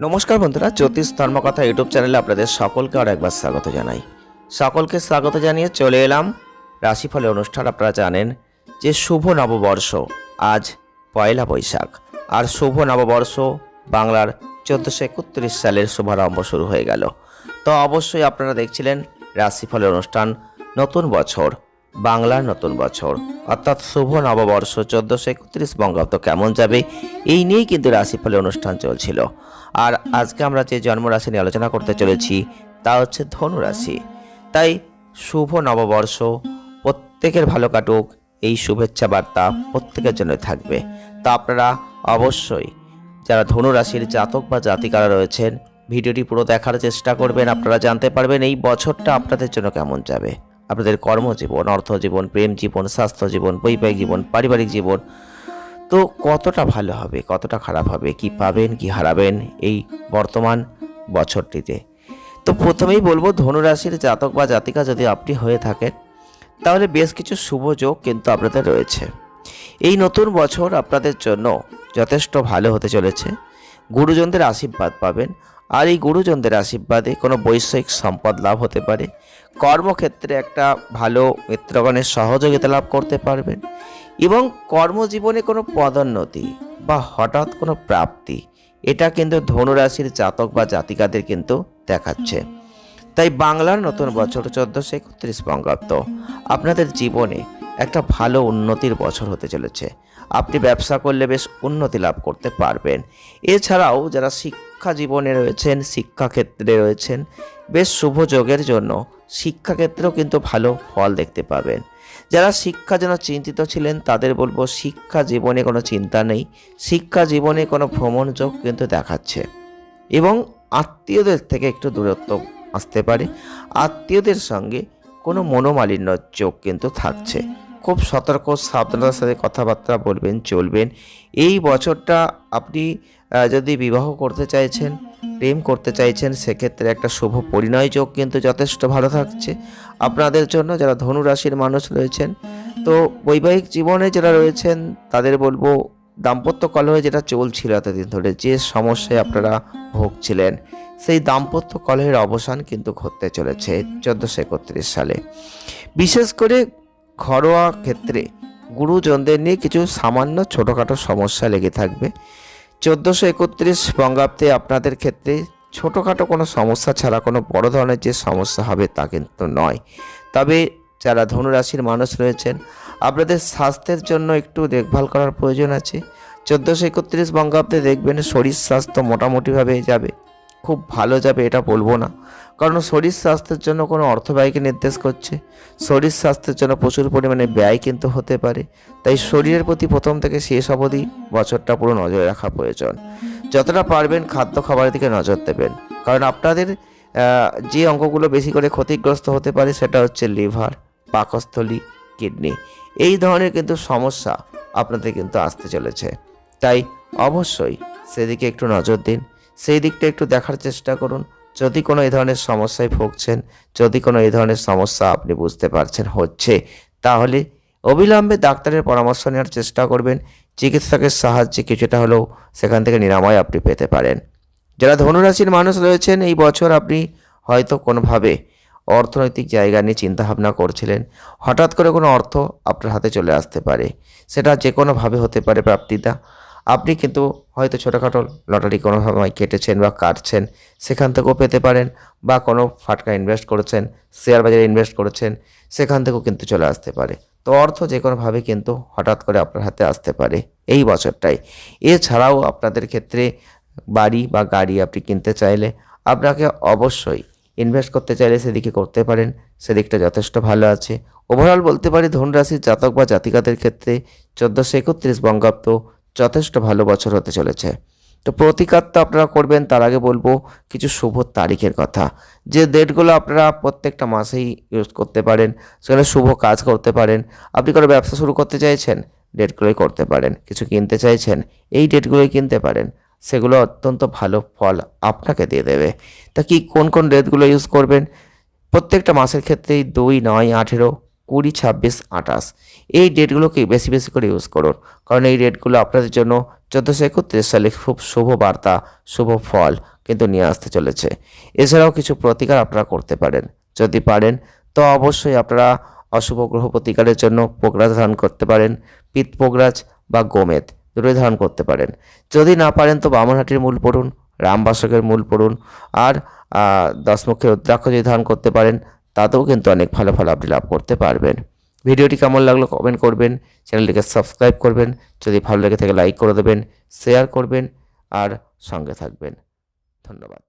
নমস্কার বন্ধুরা, জ্যোতিষ ধর্মকথা ইউটিউব চ্যানেলে আপনাদের সকলকে আর একবার স্বাগত জানাই। সকলকে স্বাগত জানিয়ে চলে এলাম রাশিফলের অনুষ্ঠান, আপনারা জানেন যে শুভ নববর্ষ, আজ পয়লা বৈশাখ। আর শুভ নববর্ষ বাংলার চোদ্দোশো একত্রিশ সালের শুভারম্ভ শুরু হয়ে গেল। তো অবশ্যই আপনারা দেখছিলেন রাশিফলের অনুষ্ঠান, নতুন বছর। বাংলার নতুন বছর। অর্থাৎ শুভ নববর্ষ চোদ্দোশো একত্রিশ বঙ্গাব্দ কেমন যাবে, এই নিয়েই কিন্তু রাশিফলের অনুষ্ঠান চলছিল। আর আজকে আমরা যে জন্মরাশি নিয়ে আলোচনা করতে চলেছি, তা হচ্ছে ধনু রাশি তাই শুভ নববর্ষ প্রত্যেকের ভালো কাটুক, এই শুভেচ্ছা বার্তা প্রত্যেকের জন্য থাকবে। তা আপনারা অবশ্যই যারা ধনু রাশির জাতক বা জাতিকারা রয়েছেন, ভিডিওটি পুরো দেখার চেষ্টা করবেন, আপনারা জানতে পারবেন এই বছরটা আপনাদের জন্য কেমন যাবে। আপনাদের কর্মজীবন, অর্থজীবন, প্রেম জীবন স্বাস্থ্য জীবন বৈবাহিক জীবন, পারিবারিক জীবন, তো কতটা ভালো হবে, কতটা খারাপ হবে, কি পাবেন, কি হারাবেন এই বর্তমান বছরটিতে? তো প্রথমেই বলব, ধনুরাশির জাতক বা জাতিকা যদি আপনি হয়ে থাকেন, তাহলে বেশ কিছু শুভ যোগ কিন্তু আপনাদের রয়েছে। এই নতুন বছর আপনাদের জন্য যথেষ্ট ভালো হতে চলেছে। গুরুজনদের আশীর্বাদ পাবেন। আর এই গুরুজনদের আশীর্বাদে কোনো বৈষয়িক সম্পদ লাভ হতে পারে। কর্মক্ষেত্রে একটা ভালো মিত্রগণের সহযোগিতা লাভ করতে পারবেন। এবং কর্মজীবনে কোনো পদোন্নতি বা হঠাৎ কোনো প্রাপ্তি, এটা কিন্তু ধনুরাশির জাতক বা জাতিকাদের কিন্তু দেখাচ্ছে। তাই বাংলার নতুন বছর চোদ্দোশো একত্রিশ বঙ্গাব্দ। আপনাদের জীবনে একটা ভালো উন্নতির বছর হতে চলেছে। আপনি ব্যবসা করলে বেশ উন্নতি লাভ করতে পারবেন। এছাড়াও যারা শিক্ষা জীবনে রয়েছেন, শিক্ষাক্ষেত্রে রয়েছেন, বেশ শুভ যোগের জন্য শিক্ষাক্ষেত্রেও কিন্তু ভালো ফল দেখতে পাবেন। যারা শিক্ষা জন্য চিন্তিত ছিলেন, তাদের বলব শিক্ষা জীবনে কোনো চিন্তা নেই। শিক্ষা জীবনে কোনো ভ্রমণ যোগ কিন্তু দেখাচ্ছে। এবং আত্মীয়দের থেকে একটু দূরত্ব আসতে পারে। আত্মীয়দের সঙ্গে কোনো মনোমালিন্য যোগ কিন্তু থাকছে। খুব সতর্ক, সাবধানতার সাথে কথাবার্তা বলবেন, চলবেন। এই বছরটা আপনি যদি বিবাহ করতে চাইছেন, প্রেম করতে চাইছেন, সেক্ষেত্রে একটা শুভ পরিণয় যোগ কিন্তু যথেষ্ট ভালো থাকছে। আপনাদের জন্য যারা ধনু রাশির মানুষ রয়েছেন, তো বৈবাহিক জীবনে যারা রয়েছেন, তাদের বলব দাম্পত্য কলহে যেটা চলছিল এতদিন ধরে, যে সমস্যায় আপনারা ভুগছিলেন, সেই দাম্পত্য কলহের অবসান কিন্তু ঘটতে চলেছে চোদ্দোশো একত্রিশ সালে। বিশেষ করে ঘরোয়া ক্ষেত্রে গুরুজনদের নিয়ে কিছু সামান্য ছোটোখাটো সমস্যা লেগে থাকবে। চোদ্দোশো একত্রিশ বঙ্গাব্দে আপনাদের ক্ষেত্রে ছোটোখাটো কোনো সমস্যা ছাড়া কোনো বড় ধরনের যে সমস্যা হবে তা কিন্তু নয়। তবে যারা ধনুরাশির মানুষ রয়েছেন, আপনাদের স্বাস্থ্যের জন্য একটু দেখভাল করার প্রয়োজন আছে। চোদ্দোশো একত্রিশ বঙ্গাব্দে দেখবেন শরীর স্বাস্থ্য মোটামুটিভাবে যাবে। খুব ভালো যাবে, এটা বলব না। কারণ শরীর স্বাস্থ্যের জন্য কোনো অর্থ ব্যয়কে নির্দেশ করছে। শরীর স্বাস্থ্যের জন্য প্রচুর পরিমাণে ব্যয় কিন্তু হতে পারে। তাই শরীরের প্রতি প্রথম থেকে শেষ অবধি বছরটা পুরো নজরে রাখা প্রয়োজন। যতটা পারবেন খাদ্য খাবারের দিকে নজর দেবেন। কারণ আপনাদের যে অঙ্গগুলো বেশি করে ক্ষতিগ্রস্ত হতে পারে সেটা হচ্ছে লিভার, পাকস্থলী, কিডনি। এই ধরনের কিন্তু সমস্যা আপনাদের কিন্তু আসতে চলেছে। তাই অবশ্যই সেদিকে একটু নজর দিন। সেই দিকটা একটু দেখার চেষ্টা করুন। যদি কোনো এই ধরনের সমস্যায় ভুগছেন, যদি কোনো এই ধরনের সমস্যা আপনি বুঝতে পারছেন হচ্ছে, তাহলে অবিলম্বে ডাক্তারের পরামর্শ নেওয়ার চেষ্টা করবেন। চিকিৎসকের সাহায্যে কিছুটা হলেও সেখান থেকে নিরাময় আপনি পেতে পারেন। যারা ধনুরাশির মানুষ রয়েছেন, এই বছর আপনি হয়তো কোনোভাবে অর্থনৈতিক জায়গা নিয়ে চিন্তাভাবনা করছিলেন। হঠাৎ করে কোনো অর্থ আপনার হাতে চলে আসতে পারে। সেটা যে কোনোভাবে হতে পারে প্রাপ্তিটা আপনি কিন্তু হয়তো ছোটোখাটো লটারি কোনো সময় কেটেছেন বা কাটছেন, সেখান থেকেও পেতে পারেন বা কোনো ফাটকা ইনভেস্ট করেছেন শেয়ার বাজারে ইনভেস্ট করেছেন, সেখান থেকেও কিন্তু চলে আসতে পারে। তো অর্থ যে কোনোভাবে কিন্তু হঠাৎ করে আপনার হাতে আসতে পারে এই বছরটাই। এছাড়াও আপনাদের ক্ষেত্রে বাড়ি বা গাড়ি আপনি কিনতে চাইলে আপনাকে অবশ্যই ইনভেস্ট করতে চাইলে সেদিকে করতে পারেন, সেদিকটা যথেষ্ট ভালো আছে। ওভারঅল বলতে পারি, ধনুরাশির জাতক বা জাতিকাদের ক্ষেত্রে চোদ্দোশো একত্রিশ বঙ্গাব্দ যথেষ্ট ভালো বছর হতে চলেছে। তো প্রতিকার তো আপনারা করবেন, তার আগে বলব কিছু শুভ তারিখের কথা। যে ডেটগুলো আপনারা প্রত্যেকটা মাসেই ইউজ করতে পারেন, সেখানে শুভ কাজ করতে পারেন। আপনি কোনো ব্যবসা শুরু করতে চাইছেন, ডেটগুলোই করতে পারেন। কিছু কিনতে চাইছেন, এই ডেটগুলোই কিনতে পারেন। সেগুলো অত্যন্ত ভালো ফল আপনাকে দিয়ে দেবে। তা কি কোন কোন ডেটগুলো ইউজ করবেন? প্রত্যেকটা মাসের ক্ষেত্রেই দুই, নয়, আঠেরো কুড়ি, ছাব্বিশ, আঠাশ। এই ডেটগুলোকে বেশি বেশি করে ইউজ করুন। কারণ এই ডেটগুলো আপনাদের জন্য চোদ্দোশো একত্রিশ সালে খুব শুভ বার্তা, শুভ ফল কিন্তু নিয়ে আসতে চলেছে। এছাড়াও কিছু প্রতিকার আপনারা করতে পারেন। যদি পারেন, তো অবশ্যই আপনারা অশুভ গ্রহ প্রতিকারের জন্য পোকরাজ ধারণ করতে পারেন, পিত পোকরাজ বা গোমেদ দুটোই ধারণ করতে পারেন। যদি না পারেন, তো বামনহাটির মূল পড়ুন, রামবাসকের মূল পড়ুন, আর দশমুখের রুদ্রাক্ষ যদি ধারণ করতে পারেন তাতেও কিন্তু অনেক ভালো ফল আপনি লাভ করতে পারবেন। ভিডিওটি কেমন লাগল কমেন্ট করবেন, চ্যানেলটিকে সাবস্ক্রাইব করবেন, যদি ভালো লেগে থাকে লাইক করে দেবেন শেয়ার করবেন, আর সঙ্গে থাকবেন। ধন্যবাদ।